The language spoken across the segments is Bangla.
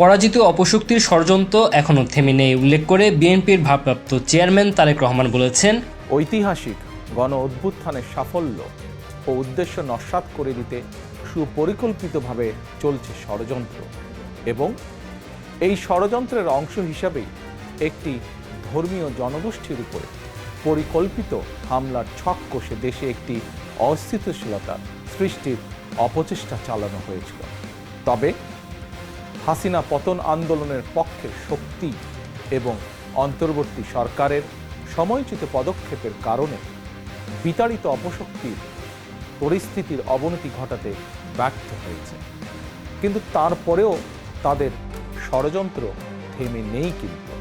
পরাজিত অপশক্তির ষড়যন্ত্র এখনও থেমে নেই, উল্লেখ করে বিএনপির ভারপ্রাপ্ত চেয়ারম্যান তারেক রহমান বলেছেন। ঐতিহাসিক গণ অভ্যুত্থানের সাফল্য ও উদ্দেশ্য নস্বাত করে দিতে সুপরিকল্পিতভাবে চলছে ষড়যন্ত্র এবং এই ষড়যন্ত্রের অংশ হিসাবেই একটি ধর্মীয় জনগোষ্ঠীর উপরে পরিকল্পিত হামলার ছক কষে দেশে একটি অস্থিতিশীলতা সৃষ্টির অপচেষ্টা চালানো হয়েছিল। তবে হাসিনা পতন আন্দোলনের পক্ষের শক্তি এবং অন্তর্বর্তী সরকারের সময়োচিত পদক্ষেপের কারণে বিতাড়িত অপশক্তির পরিস্থিতির অবনতি ঘটাতে ব্যর্থ হয়েছে। কিন্তু তারপরেও তাদের ষড়যন্ত্র থেমে নেই কিন্তু।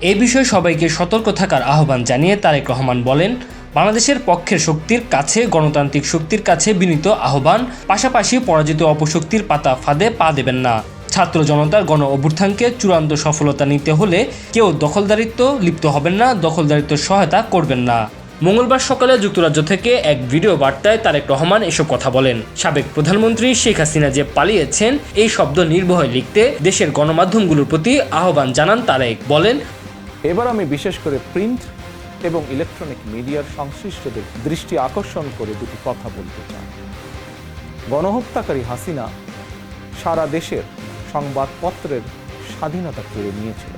এ বিষয়ে সবাইকে সতর্ক থাকার আহ্বান জানিয়ে তারেক রহমান বলেন, বাংলাদেশের পক্ষের শক্তির কাছে, গণতান্ত্রিক শক্তির কাছে বিনীত আহ্বান, পাশাপাশি পরাজিত অপশক্তির পাতা ফাঁদে পা দেবেন না। ছাত্র জনতার গণ অভ্যুত্থানকে চূড়ান্ত সফলতা নিতে হলে কেউ দখলদারিত্ব লিপ্ত হবেন না দখলদারিত্ব সহায়তা করবেন না। মঙ্গলবার সকালে যুক্তরাজ্য থেকে এক ভিডিও বার্তায় তারেক রহমান এসব কথা বলেন। সাবেক প্রধানমন্ত্রী শেখ হাসিনা যে পালিয়েছেন, এই শব্দ নির্ভয় লিখতে দেশের গণমাধ্যমগুলোর প্রতি আহ্বান জানান তারেক। বলেন, এবার আমি বিশেষ করে প্রিন্ট এবং ইলেকট্রনিক মিডিয়ার সংশ্লিষ্টদের দৃষ্টি আকর্ষণ করে দুটি কথা বলতে চাই। গণহত্যাকারী হাসিনা সারা দেশের সংবাদপত্রের স্বাধীনতা কেড়ে নিয়েছিল।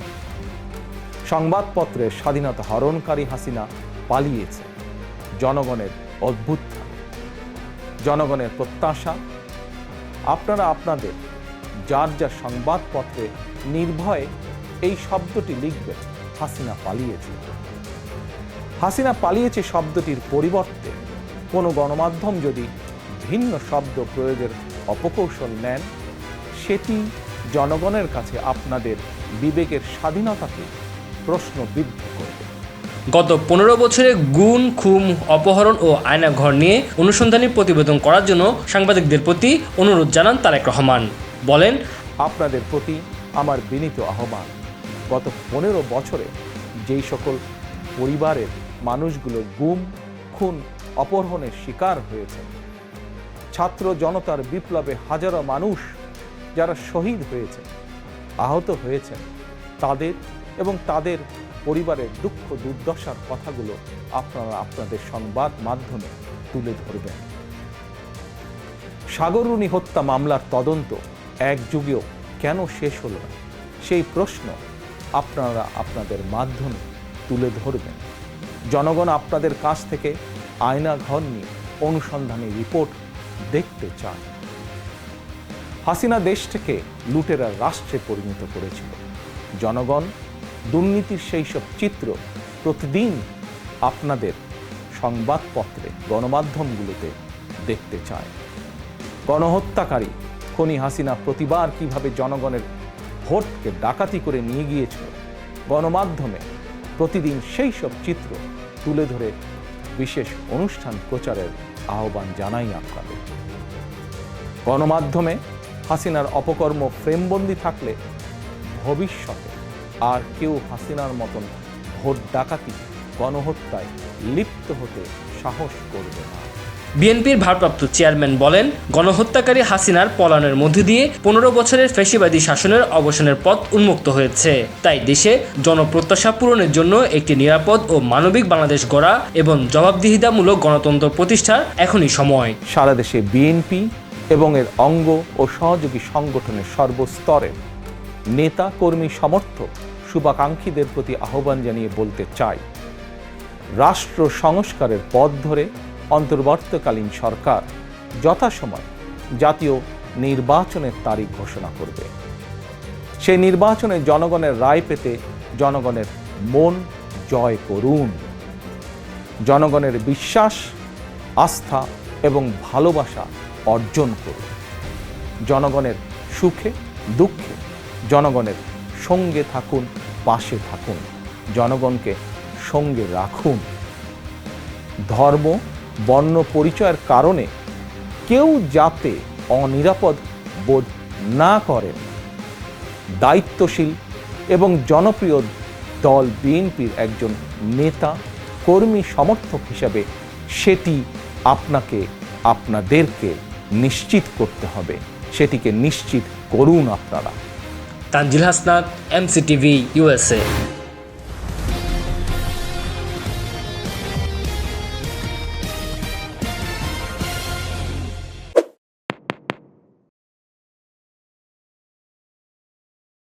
সংবাদপত্রের স্বাধীনতা হরণকারী হাসিনা পালিয়েছে জনগণের অভ্যুত্থান জনগণের প্রত্যাশা। আপনারা আপনাদের যার যার সংবাদপত্রে নির্ভয়ে এই শব্দটি লিখবেন, হাসিনা পালিয়েছে। হাসিনা পালিয়েছে শব্দটির পরিবর্তে কোনো গণমাধ্যম যদি ভিন্ন শব্দ প্রয়োগের অপকৌশল নেন, সেটি জনগণের কাছে আপনাদের বিবেকের স্বাধীনতাকে প্রশ্নবিদ্ধ করবে গত পনেরো বছরে গুণ খুম অপহরণ ও আয়নাঘর নিয়ে অনুসন্ধানী প্রতিবেদন করার জন্য সাংবাদিকদের প্রতি অনুরোধ জানান তারেক রহমান। বলেন আপনাদের প্রতি আমার বিনীত আহ্বান গত পনেরো বছরে যেই সকল পরিবারের মানুষগুলো গুম খুন অপহরণের শিকার হয়েছে ছাত্র জনতার বিপ্লবে হাজারো মানুষ যারা শহীদ হয়েছে, আহত হয়েছেন তাদের এবং তাদের পরিবারের দুঃখ, দুর্দশার কথাগুলো আপনারা আপনাদের সংবাদ মাধ্যমে তুলে ধরবেন। সাগররুণী হত্যা মামলার তদন্ত এক যুগেও কেন শেষ হলো না? সেই প্রশ্ন আপনারা আপনাদের মাধ্যমে তুলে ধরবেন। জনগণ আপনাদের কাছ থেকে আয়না ঘর নিয়ে অনুসন্ধানী রিপোর্ট দেখতে চায়। হাসিনা দেশটাকে লুটেরা রাষ্ট্রে পরিণত করেছিল। জনগণ, দুর্নীতির সেই সব চিত্র প্রতিদিন আপনাদের সংবাদপত্রে, গণমাধ্যমগুলোতে দেখতে চায়। গণহত্যাকারী খনি হাসিনা প্রতিবার কীভাবে জনগণের ভোটকে ডাকাতি করে নিয়ে গিয়েছিল, গণমাধ্যমে প্রতিদিন সেই সব চিত্র তুলে ধরে বিশেষ অনুষ্ঠান প্রচারের আহ্বান জানাই আপনাদের। গণমাধ্যমে হাসিনার অপকর্ম ফ্রেমবন্দি থাকলে ভবিষ্যতে আর কেউ হাসিনার মতন ভোট ডাকাতি গণহত্যায় লিপ্ত হতে সাহস করবে না। বিএনপির ভারপ্রাপ্ত চেয়ারম্যান বলেন গণহত্যাকারী হাসিনার পলায়নের মধ্য দিয়ে পনেরো বছরের ফ্যাসিবাদী শাসনের অবসানের পথ উন্মুক্ত হয়েছে। তাই দেশে জনপ্রত্যাশা পূরণের জন্য একটি নিরাপদ ও মানবিক বাংলাদেশ গড়া এবং জবাবদিহিতামূলক গণতন্ত্র প্রতিষ্ঠার এখনই সময়। সারা দেশে বিএনপি এবং এর অঙ্গ ও সহযোগী সংগঠনের সর্বস্তরে নেতা, কর্মী, সমর্থক শুভাকাঙ্ক্ষীদের প্রতি আহ্বান জানিয়ে বলতে চাই, রাষ্ট্র সংস্কারের পথ ধরে অন্তর্বর্তকালীন সরকার যথাসময় জাতীয় নির্বাচনের তারিখ ঘোষণা করবে। সেই নির্বাচনে জনগণের রায় পেতে জনগণের মন জয় করুন। জনগণের বিশ্বাস, আস্থা এবং ভালোবাসা অর্জন করুন। জনগণের সুখে, দুঃখে, জনগণের সঙ্গে থাকুন, পাশে থাকুন, জনগণকে সঙ্গে রাখুন। ধর্ম, বর্ণ পরিচয়ের কারণে কেউ যাতে অনিরাপদ বোধ না করেন, দায়িত্বশীল এবং জনপ্রিয় দল বিএনপির একজন নেতা, কর্মী সমর্থক হিসাবে সেটি আপনাকে, আপনাদেরকে নিশ্চিত করতে হবে। সেটিকে নিশ্চিত করুন আপনারা। Tanzil Hasnat MCTV USA